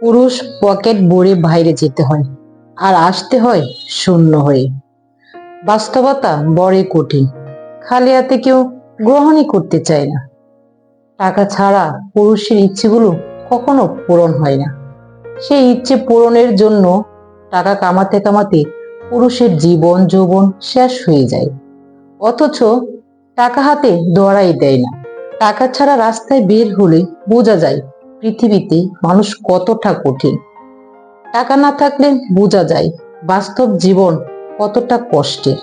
পুরুষ পকেট ভরে বাইরে যেতে হয় আর আসতে হয় শূন্য হয়ে। বাস্তবতা বড়ই কঠিন। খালি হাতে কেউ গ্রহণই করতে চায় না। টাকা ছাড়া পুরুষের ইচ্ছেগুলো কখনো পূরণ হয় না। সেই ইচ্ছে পূরণের জন্য টাকা কামাতে কামাতে পুরুষের জীবন যৌবন শেষ হয়ে যায়। অথচ টাকা হাতে দড়াই দেয় না। টাকা ছাড়া রাস্তায় বের হলে বোঝা যায় পৃথিবীতে মানুষ কতটা কঠিন? টাকা না থাকলে বোঝা যায় বাস্তব জীবন কতটা কষ্টের।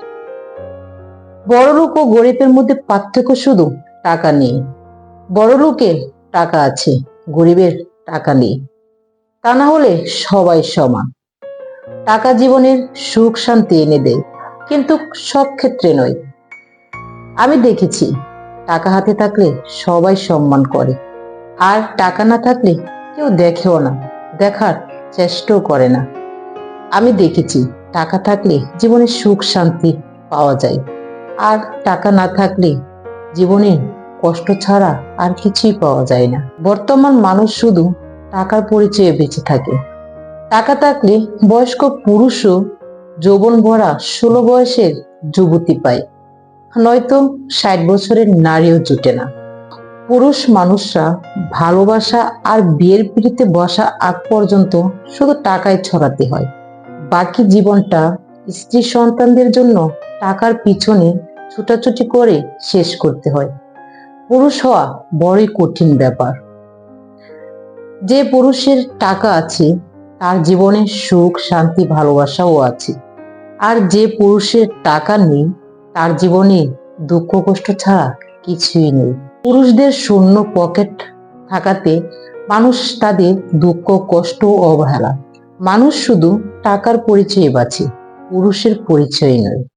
বড়লোক ও গরিবের মধ্যে পার্থক্য শুধু টাকা নেই। বড়লোকের টাকা আছে, গরিবের টাকা নেই। তা না হলে সবাই সমান। টাকা জীবনের সুখ শান্তি এনে দেয়, কিন্তু সব ক্ষেত্রে নয়। আমি দেখেছি, টাকা হাতে থাকলে সবাই সম্মান করে। আর টাকা না থাকলে কেউ দেখেও না, দেখার চেষ্টাও করে না। আমি দেখেছি, টাকা থাকলে জীবনে সুখ শান্তি পাওয়া যায়। আর টাকা না থাকলে জীবনে কষ্ট ছাড়া আর কিছুই পাওয়া যায় না। বর্তমান মানুষ শুধু টাকার পরিচয়ে বেঁচে থাকে। টাকা থাকলে বয়স্ক পুরুষও যৌবন ভরা ষোলো বয়সের যুবতী পায়। নয়তো ষাট বছরের নারীও জুটে না। পুরুষ মানুষরা ভালোবাসা আর বিয়ের পিড়িতে বসা আগ পর্যন্ত শুধু টাকায় ছড়াতে হয়। বাকি জীবনটা স্ত্রী সন্তানদের জন্য টাকার পিছনে ছুটাছুটি করে শেষ করতে হয়। পুরুষ হওয়া বড়ই কঠিন ব্যাপার। যে পুরুষের টাকা আছে, তার জীবনে সুখ, শান্তি, ভালোবাসাও আছে। আর যে পুরুষের টাকা নেই, তার জীবনে দুঃখ, কষ্ট ছাড়া কিছুই নেই। পুরুষদের শূন্য পকেট থাকাতে মানুষ তাদের দুঃখ, কষ্ট ও অবহেলা। মানুষ শুধু টাকার পরিচয় বাঁচে, পুরুষের পরিচয় নয়।